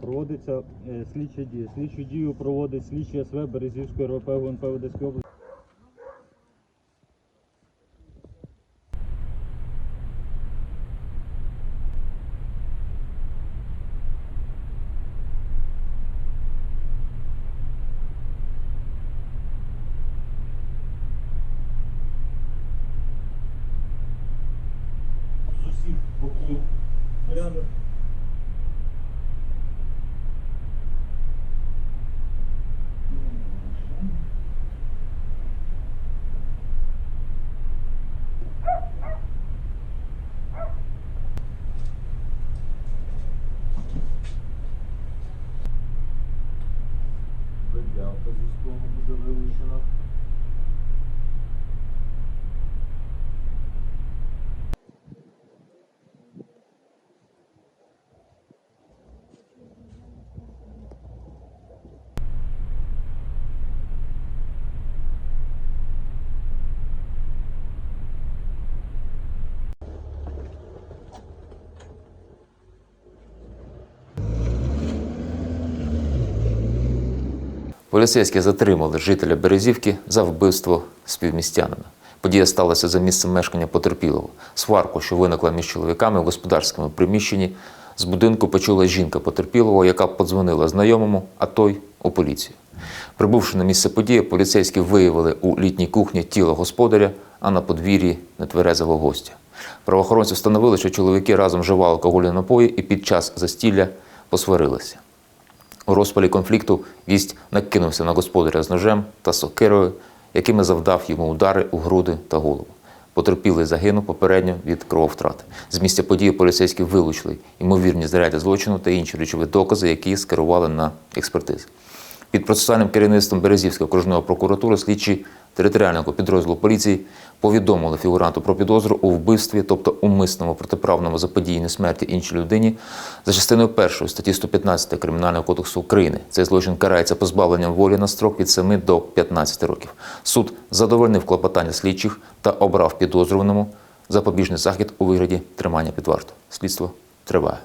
Проводиться е, слідча дія. Слідчу дію проводить слідчий СВ Березівської РВП ГУНП Одеської області. З усіх боків. Burada böyle Поліцейські затримали жителя Березівки за вбивство співмістянина. Подія сталася за місцем мешкання потерпілого. Сварку, що виникла між чоловіками в господарському приміщенні, з будинку почула жінка потерпілого, яка подзвонила знайомому, а той у поліцію. Прибувши на місце події, поліцейські виявили у літній кухні тіло господаря, а на подвір'ї нетверезого гостя. Правоохоронці встановили, що чоловіки разом вживали алкогольні напої і під час застілля посварилися. У розпалі конфлікту вість накинувся на господаря з ножем та сокирою, якими завдав йому удари у груди та голову. Потерпілий загинув попередньо від крововтрати. З місця події поліцейські вилучили ймовірні знаряддя злочину та інші речові докази, які скерували на експертизи. Під процесуальним керівництвом Березівської окружної прокуратури слідчі територіального підрозділу поліції повідомили фігуранту про підозру у вбивстві, тобто умисному протиправному заподіянні смерті іншій людині за частиною першої статті 115 Кримінального кодексу України. Цей злочин карається позбавленням волі на строк від 7 до 15 років. Суд задовольнив клопотання слідчих та обрав підозрюваному запобіжний захід у вигляді тримання під вартою. Слідство триває.